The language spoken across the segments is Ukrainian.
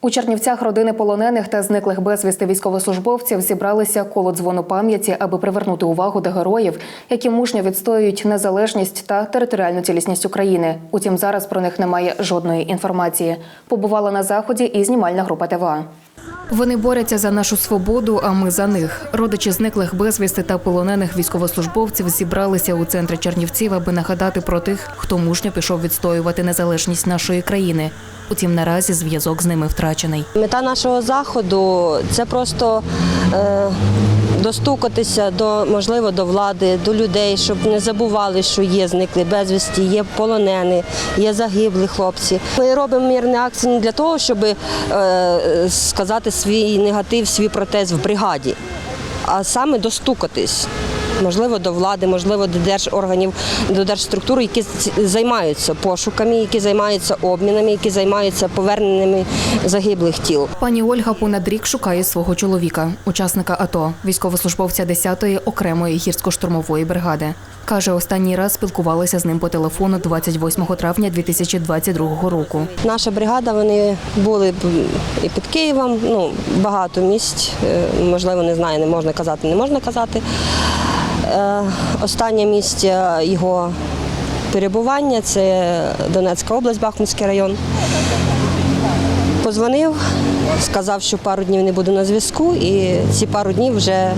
У Чернівцях родини полонених та зниклих безвісти військовослужбовців зібралися коло дзвону пам'яті, аби привернути увагу до героїв, які мужньо відстоюють незалежність та територіальну цілісність України. Утім, зараз про них немає жодної інформації. Побувала на заході і знімальна група ТВА. Вони борються за нашу свободу, а ми за них. Родичі зниклих безвісти та полонених військовослужбовців зібралися у центрі Чернівців, аби нагадати про тих, хто мужньо пішов відстоювати незалежність нашої країни. Утім, наразі зв'язок з ними втрачений. Мета нашого заходу це просто е, достукатися до можливо до влади, до людей, щоб не забували, що є зникли безвісті, є полонені, є загиблі хлопці. Ми робимо мірні акції не для того, щоб е, сказати свій негатив, свій протест в бригаді, а саме достукатись. Можливо, до влади, можливо, до держорганів, до держструктур, які займаються пошуками, які займаються обмінами, які займаються поверненнями загиблих тіл. Пані Ольга понад рік шукає свого чоловіка, учасника АТО, військовослужбовця 10-ї окремої гірсько-штурмової бригади. Каже, останній раз спілкувалися з ним по телефону 28 травня 2022 року. Наша бригада, вони були і під Києвом, ну, багато місць, е, можливо, не знаю, не можна казати, не можна казати. Е, Останнє місце його перебування це Донецька область, Бахмутський район. Позвонив, сказав, що пару днів не буду на зв'язку, і ці пару днів вже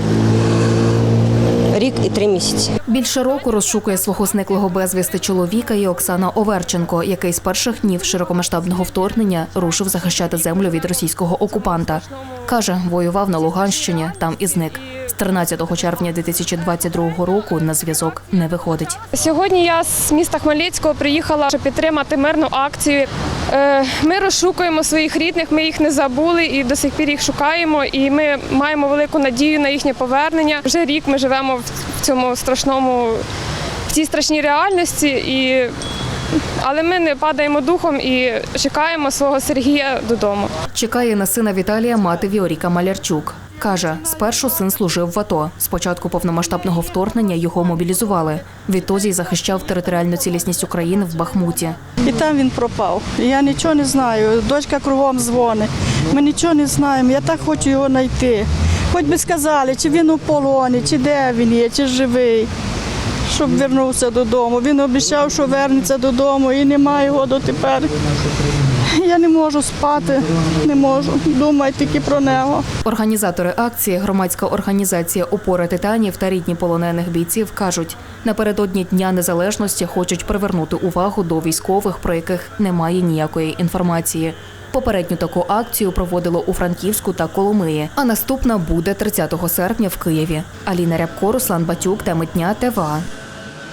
рік і три місяці. Більше року розшукує свого зниклого безвісти чоловіка і Оксана Оверченко, який з перших днів широкомасштабного вторгнення рушив захищати землю від російського окупанта. Каже, воював на Луганщині, там і зник. З 13 червня 2022 року на зв'язок не виходить. Сьогодні я з міста Хмельницького приїхала, щоб підтримати мирну акцію. Е, Ми розшукуємо своїх рідних, ми їх не забули і до сих пір їх шукаємо. І ми маємо велику надію на їхнє повернення. Вже рік ми живемо в цьому страшному, в цій страшній реальності. І... Але ми не падаємо духом і чекаємо свого Сергія додому. Чекає на сина Віталія мати Віоріка Малярчук. Каже, спершу син служив в АТО. Спочатку повномасштабного вторгнення його мобілізували. Відтоді захищав територіальну цілісність України в Бахмуті. І там він пропав. Я нічого не знаю. Дочка кругом дзвонить. Ми нічого не знаємо. Я так хочу його знайти. Хоч би сказали, чи він у полоні, чи де він є, чи живий, щоб вернувся додому. Він обіцяв, що вернеться додому і немає його дотепер. Я не можу спати, не можу. Думаю тільки про нього. Організатори акції, громадська організація Опора титанів та рідні полонених бійців кажуть, напередодні Дня Незалежності хочуть привернути увагу до військових, про яких немає ніякої інформації. Попередню таку акцію проводило у Франківську та Коломиї, а наступна буде 30 серпня в Києві. Аліна Рябко, Руслан Батюк, теми дня ТВА.